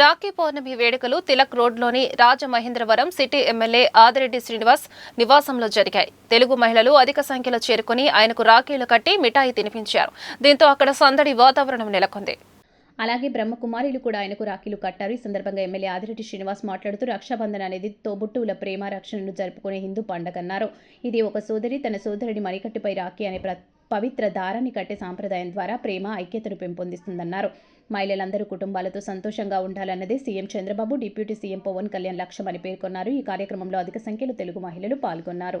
రాఖీ పౌర్ణమి వేడుకలు తిలక్ రోడ్లోని Rajamahendravaram city MLA Adireddy Srinivas నివాసంలో జరిగాయి. తెలుగు మహిళలు అధిక సంఖ్యలో చేరుకుని ఆయనకు రాఖీలు కట్టి మిఠాయి తినిపించారు. దీంతో అక్కడ సందడి వాతావరణం నెలకొంది. అలాగే బ్రహ్మకుమారిలు కూడా ఆయనకు రాఖీలు కట్టారు. ఈ సందర్భంగా ఎమ్మెల్యే ఆదిరెడ్డి శ్రీనివాస్ మాట్లాడుతూ రక్షాబంధన్ అనేది తోబుట్టువుల ప్రేమ రక్షణను జరుపుకునే హిందూ పండగన్నారు ఇది ఒక సోదరి తన సోదరుడి మణికట్టుపై రాఖీ అనే ప్ర పవిత్ర దారాన్ని కట్టే సాంప్రదాయం ద్వారా ప్రేమ ఐక్యతను పెంపొందిస్తుందన్నారు. మహిళలందరూ కుటుంబాలతో సంతోషంగా ఉండాలన్నదే CM Chandrababu deputy CM Pawan Kalyan లక్ష్యమని పేర్కొన్నారు. ఈ కార్యక్రమంలో అధిక సంఖ్యలో తెలుగు మహిళలు పాల్గొన్నారు.